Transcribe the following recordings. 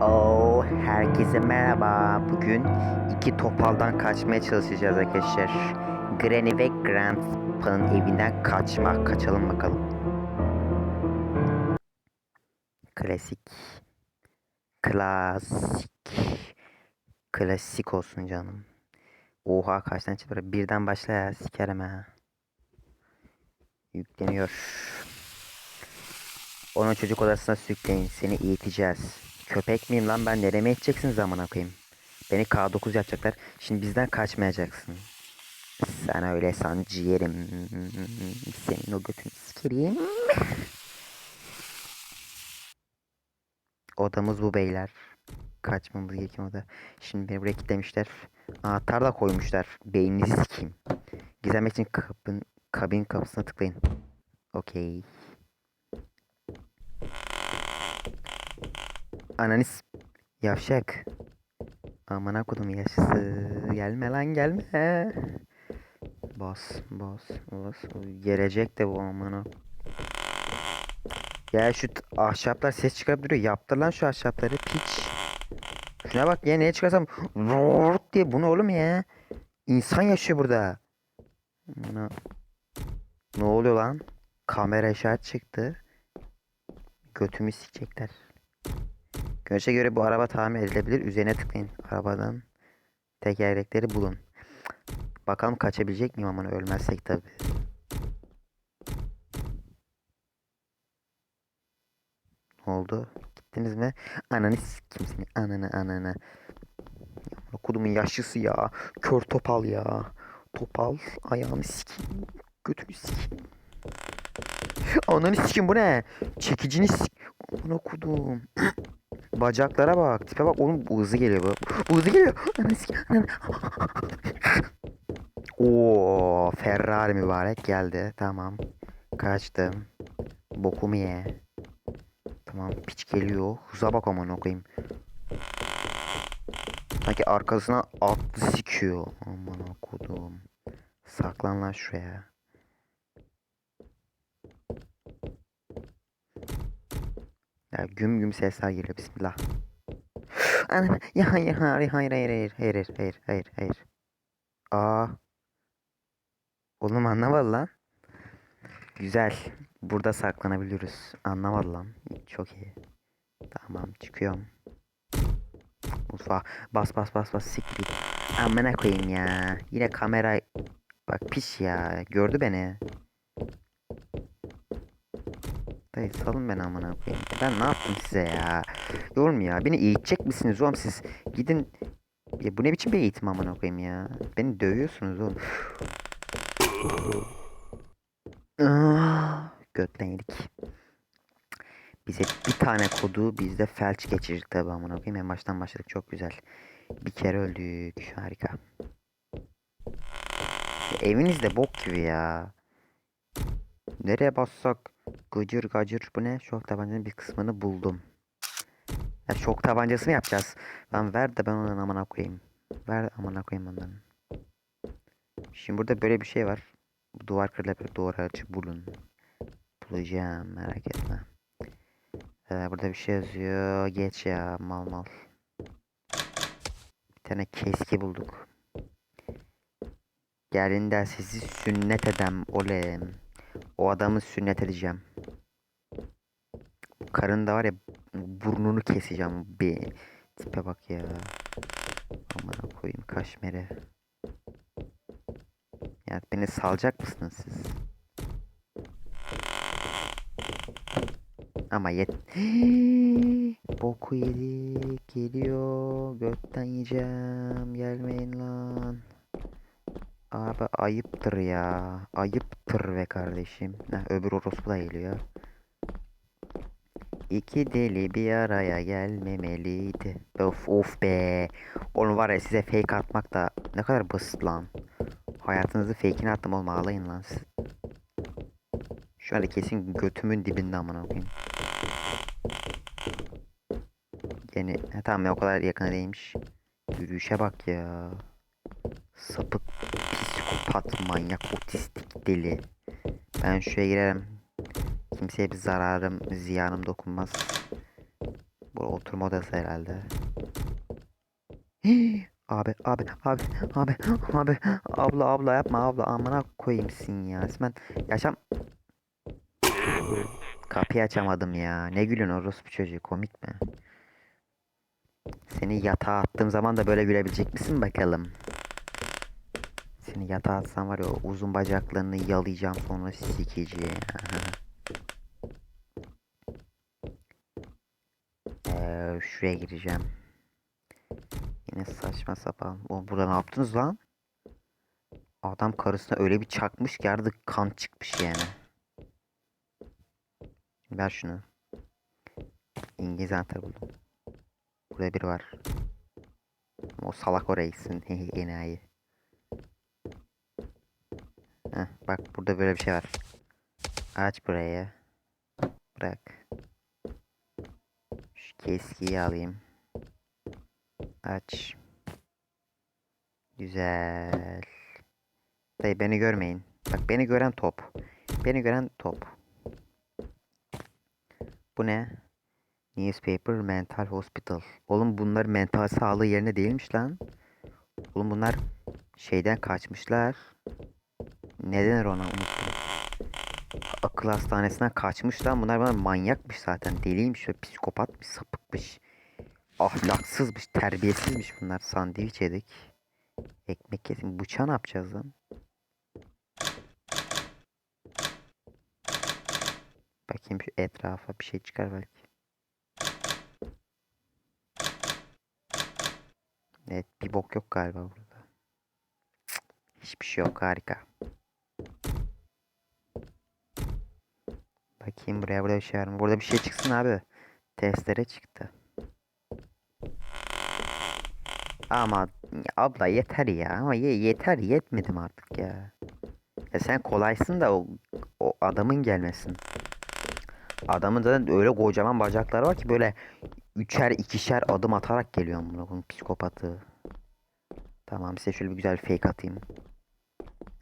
Oo, herkese merhaba. Bugün iki topaldan kaçmaya çalışacağız arkadaşlar. Granny ve Grandpa'nın evinden kaçmak. Kaçalım bakalım. Klasik. Klasik. Klasik olsun canım. Oha kaç tane çıktı? Birden başla ya. Sikerim ha. Yükleniyor. Onu çocuk odasına sürükleyin. Seni eğiteceğiz. Köpek miyim lan ben? Nereme edeceksin zamana koyayım? Beni K9 yapacaklar. Şimdi bizden kaçmayacaksın. Sen öyle san ciğerim. Senin o götünü sikereyim. Odamız bu beyler. Kaçmamız gerekiyor oda. Şimdi beni buraya kilitlemişler. Anahtar da koymuşlar. Beyninizi sikeyim. Gizlemek için kabin, kabin kapısına tıklayın. Okey. Ananis yavşak. Aman kodum yaşlısı. Gelme lan gelme. Bas bas bas. Gelecek de bu amına. Ya şu ahşaplar ses çıkarıp duruyor. Yaptır lan şu ahşapları piç. Şuna bak ya neye çıkarsam Vurt diye bunu oğlum ya. İnsan yaşıyor burada. Amına. Ne oluyor lan? Kamera işaret çıktı. Götümü sikecekler. Görüşe göre bu araba tamir edilebilir. Üzerine tıklayın. Arabadan tekerlekleri bulun. Bakalım kaçabilecek miyim aman ölmezsek tabi. Ne oldu? Gittiniz mi? Ananı kimsin? Ananı ananı. Okudumun yaşlısı ya. Kör topal ya. Topal. Ayağını sikeyim. Götünü sikeyim. Ananı sikeyim bu ne? Çekicini sik... Aman okudum. Bacaklara bak. Tipe bak. Oğlum bu hızlı geliyor bu. Bu hızlı geliyor. Oo, Ferrari mübarek geldi. Tamam. Kaçtım. Bokumu ye. Tamam piç geliyor. Hıza bak aman okuyayım. Sanki arkasına atlı sikiyor. Aman okudum. Saklan lan şuraya. Ya güm güm sesler geliyor. Bismillah. Ya hayır hayır hayır hayır hayır hayır hayır hayır hayır. Aa. Oğlum anlamadı lan. Güzel. Burada saklanabiliyoruz. Anlamadı lan. Çok iyi. Tamam çıkıyorum. Mutfağa. Bas bas bas bas siktir. Amına koyayım ya. Yine kamera bak pis ya. Gördü beni. Dayı salın beni amına koyayım. Ben ne yaptım size ya? Yorum ya. Beni eğitecek misiniz oğlum siz? Gidin. Ya bu ne biçim bir eğitim amına koyayım ya? Beni dövüyorsunuz oğlum. Ah, Götten. Bize bir tane kodu bizde felç geçirdik tabi amına koyayım. En baştan başladık çok güzel. Bir kere öldük. Harika. Ya eviniz de bok gibi ya. Nereye bassak? Gıcır gacır bu ne? Şok tabancanın bir kısmını buldum. Ya şok tabancası mı yapacağız? Lan ver de ben onun amına koyayım. Ver amına koyayım ondan. Şimdi burada böyle bir şey var. Bu duvar kırılabilir. Duvar açı bulun. Bulacağım merak etme. Ee, burada bir şey yazıyor. Geç ya mal mal. Bir tane keski bulduk. Gelin sizi sünnet edem olem. O adamı sünnet edeceğim. Karın da var ya burnunu keseceğim. Bir tipe bak ya. Aman koyayım kaşmere. Ya beni salacak mısınız siz? Ama yet... Boku yedik. Geliyor. Götten yiyeceğim. Gelmeyin lan. Abi ayıptır ya. Ayıptır be kardeşim. Heh, öbür orospu da geliyor. İki deli bir araya gelmemeliydi. Of of be. Oğlum var ya size fake atmak da ne kadar basit lan. Hayatınızı fake'ini attım oğlum ağlayın lan siz. Şu anda kesin götümün dibinde amına koyayım. Yani tamam ya o kadar yakına değilmiş. Yürüyüşe bak ya. Sapık, psikopat, manyak, otistik deli. Ben şuraya girerim. Kimseye bir zararım, ziyanım dokunmaz. Bu oturma odası herhalde. Abi abi abi abi abi abla abla yapma abla amına koyayım sin ya. Ben yaşam kapıyı açamadım ya. Ne gülüyorsun orospu çocuğu komik mi? Seni yatağa attığım zaman da böyle gülebilecek misin bakalım? Seni yatağa atsam var ya uzun bacaklarını yalayacağım sonra sikeceğim. Ee, şuraya gireceğim. Yine saçma sapan. O burada ne yaptınız lan? Adam karısına öyle bir çakmış ki artık kan çıkmış yani. Ver şunu. İngiliz anahtarı buldum. Burada biri var. O salak oraya gitsin. Enayi. Heh, bak burada böyle bir şey var. Aç burayı. Bırak. Şu keskiyi alayım. Aç. Güzel. Dayı beni görmeyin. Bak beni gören top. Beni gören top. Bu ne? Newspaper Mental Hospital. Oğlum bunlar mental sağlığı yerine değilmiş lan. Oğlum bunlar şeyden kaçmışlar. Ne denir ona unuttum. Akıl hastanesinden kaçmış lan. Bunlar bana manyakmış zaten. Deliymiş ve psikopatmış, sapıkmış. Ahlaksızmış, terbiyesizmiş bunlar. Sandviç yedik. Ekmek yedim. Bıçağı ne yapacağız lan? Bakayım şu etrafa bir şey çıkar belki. Evet bir bok yok galiba burada. Hiçbir şey yok harika. Bakayım buraya burada bir şey var mı? Burada bir şey çıksın abi. Testere çıktı. Ama abla yeter ya. Ama ye yeter yetmedim artık ya. Ya sen kolaysın da o, o adamın gelmesin. Adamın zaten öyle kocaman bacakları var ki böyle üçer ikişer adım atarak geliyor koyayım psikopatı. Tamam size şöyle bir güzel fake atayım.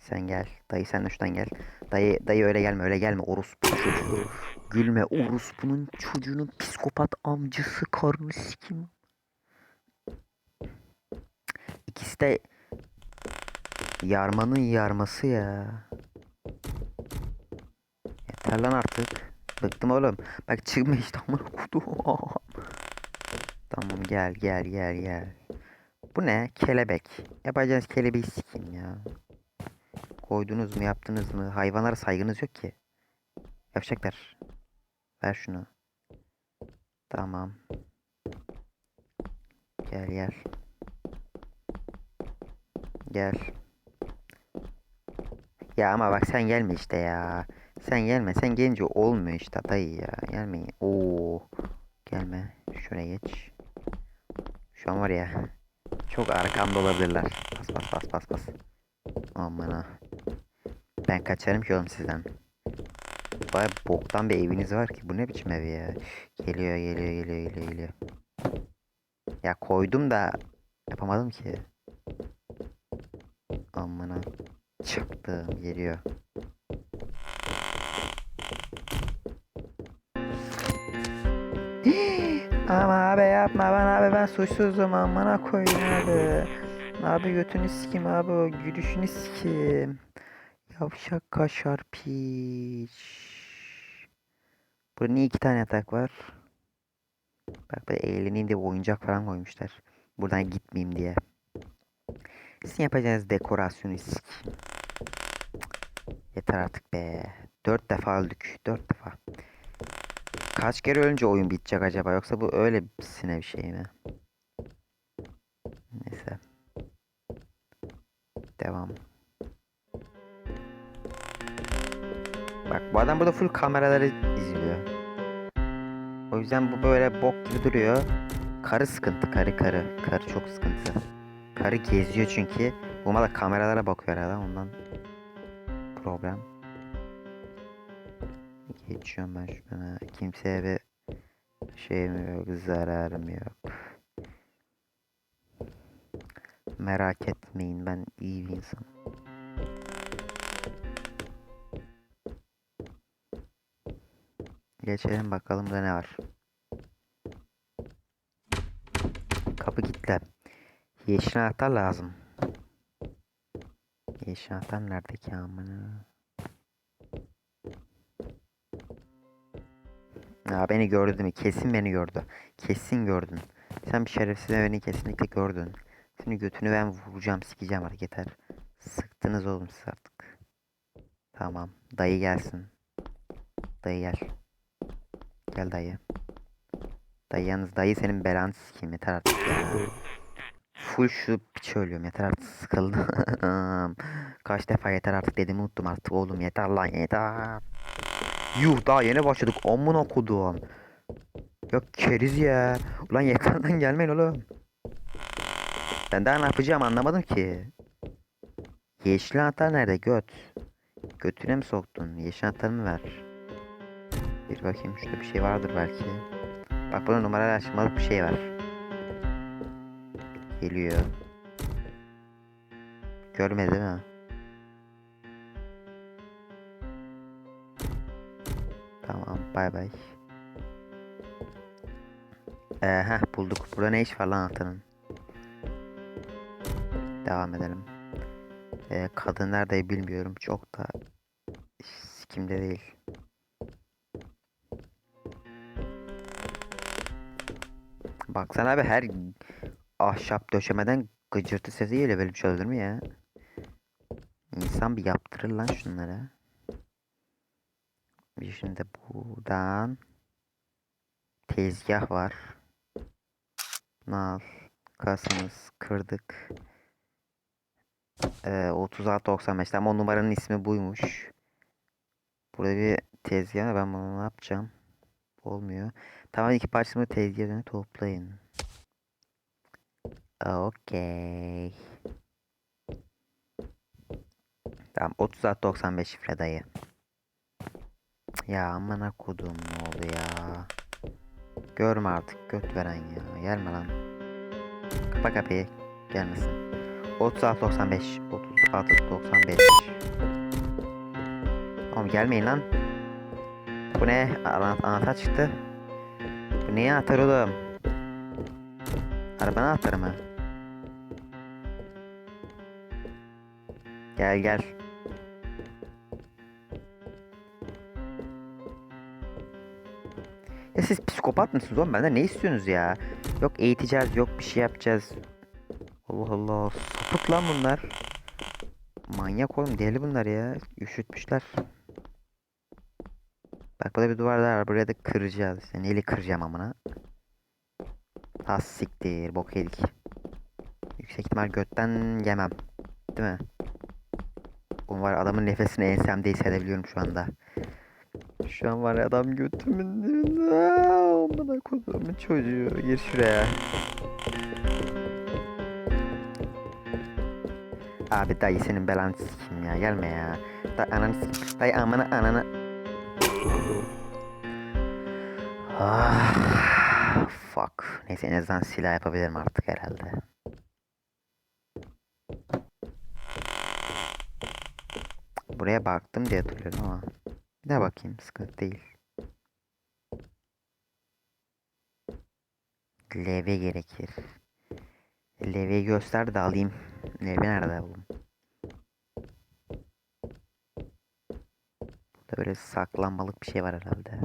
Sen gel. Dayı sen de şuradan gel. Dayı, dayı öyle gelme öyle gelme. Orospu çocuğu. Gülme orospunun çocuğunun psikopat amcısı karını sikim. İkisi de yarmanın yarması ya. Yeter lan artık. Bıktım oğlum. Bak çıkma işte amına kodum. Tamam gel gel gel gel. Bu ne? Kelebek. Yapacağınız kelebeği sikeyim ya. Koydunuz mu yaptınız mı? Hayvanlara saygınız yok ki. Yapacaklar. Ver şunu. Tamam. Gel gel. Gel. Ya ama bak sen gelme işte ya. Sen gelme. Sen gelince olmuyor işte dayı ya. Gelmeyin. Oo. Gelme. Şuraya geç. Şu an var ya. Çok arkamda olabilirler. Bas bas bas bas bas. Aman ha. Ben kaçarım ki oğlum sizden. Baya boktan bir eviniz var ki. Bu ne biçim ev ya? Geliyor geliyor geliyor geliyor geliyor. Ya koydum da yapamadım ki. Aman ha. Çıktım geliyor. Ama abi yapma ben abi ben suçsuzum amına koyayım abi. Abi götünü sikeyim abi o gülüşünü sikeyim. Yavşak kaşar piç. Burada niye iki tane yatak var? Bak böyle eğleneyim diye oyuncak falan koymuşlar. Buradan gitmeyeyim diye. Sizin yapacağınız dekorasyonu sikeyim. Yeter artık be. Dört defa öldük. Dört defa. Kaç kere önce oyun bitecek acaba? Yoksa bu öylesine bir şey mi? Neyse. Devam. Bak bu adam burada full kameraları izliyor. O yüzden bu böyle bok gibi duruyor. Karı sıkıntı karı karı. Karı çok sıkıntı. Karı geziyor çünkü. Bu da kameralara bakıyor herhalde ondan problem. Geçiyorum ben şuna. Kimseye bir şeyim yok, zararım yok. Merak etmeyin ben iyi bir insanım. Geçelim bakalım da ne var. kapı kilitli. Yeşil anahtar lazım. Yeşil anahtar nerede ki amına? Ya beni gördü değil mi? Kesin beni gördü. Kesin gördün. Sen bir şerefsiz beni kesinlikle gördün. Seni götünü ben vuracağım, sikeceğim artık yeter. Sıktınız oğlum siz artık. Tamam. Dayı gelsin. Dayı gel. Gel dayı. Dayı yalnız dayı senin belanı sikeyim yeter artık. Full şu piç ölüyorum yeter artık sıkıldım. Kaç defa yeter artık dedim unuttum artık oğlum yeter lan yeter. Yuh daha yeni başladık amına kodum. Ya keriz ya. Ulan lan gelmeyin oğlum. Ben daha ne yapacağım anlamadım ki. Yeşil anahtar nerede göt? Götüne mi soktun? Yeşil anahtarımı ver. Bir bakayım şurada bir şey vardır belki. Bak burada numaralı açmalık bir şey var. Geliyor. Görmedi mi? Tamam bay bay. Ee, heh bulduk. Burada ne iş var lan anahtarın? Devam edelim. Ee, kadın nerede bilmiyorum. Çok da sikimde değil. Baksana abi her ahşap döşemeden gıcırtı sesi geliyor böyle bir şey olur mu ya? İnsan bir yaptırır lan şunları. Bir şimdi buradan tezgah var. Nal kasamız kırdık. Ee, 36.95 ama o numaranın ismi buymuş. Burada bir tezgah ben bunu ne yapacağım? Olmuyor. Tamam iki parçasını tezgahını toplayın. Okey. Tamam 36.95 şifre dayı. Ya amına kodum ne oldu ya. Görme artık göt veren ya. Gelme lan. Kapa kapıyı. Gelmesin. 36.95 36.95 Oğlum gelmeyin lan. Bu ne? Ana anahtar çıktı. Bu niye anahtar oğlum? Araba anahtarı mı? Gel gel. Ya siz psikopat mısınız oğlum? Benden ne istiyorsunuz ya? Yok eğiteceğiz, yok bir şey yapacağız. Allah Allah. Sapık lan bunlar. Manyak oğlum deli bunlar ya. Üşütmüşler. Bak burada bir duvar daha var. Buraya da kıracağız. Yani eli kıracağım amına. Tas siktir. Bok yedik. Yüksek ihtimal götten yemem. Değil mi? Oğlum var adamın nefesini ensemde hissedebiliyorum şu anda. Şu an var adam götümün dibinde. Amına kodumun çocuğu. Gir şuraya. Abi dayı senin belanı sikeyim ya. Gelme ya. Dayı ananı sikeyim. Dayı amına ananı. Ah, fuck. Neyse en azından silah yapabilirim artık herhalde. Buraya baktım diye hatırlıyorum ama. Bir daha bakayım sıkıntı değil. Levye gerekir. Levyeyi göster de alayım. Levye nerede oğlum? Burada böyle saklanmalık bir şey var herhalde.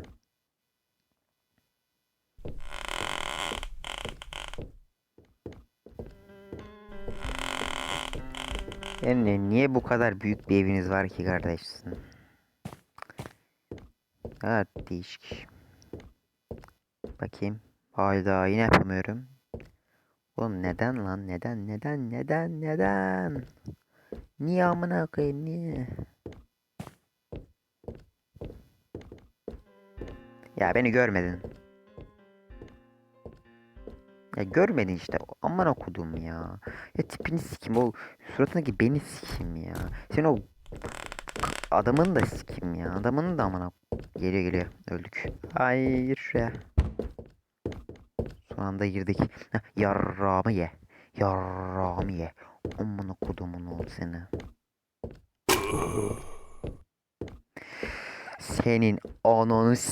Yani niye bu kadar büyük bir eviniz var ki kardeşsin? Evet değişik. Bakayım. Hayda yine yapamıyorum. Oğlum neden lan? Neden? Neden? Neden? Neden? Niye amına koyayım? Niye? Ya beni görmedin. Ya görmedin işte. Aman okudum ya. Ya tipini sikim o suratındaki beni sikim ya. Sen o adamın da sikim ya. Adamın da amına geliyor geliyor. Öldük. Hayır şuraya. Son anda girdik. Yarrağımı ye. Yarrağımı ye. Amına kodumun oldu seni. Senin ananı s-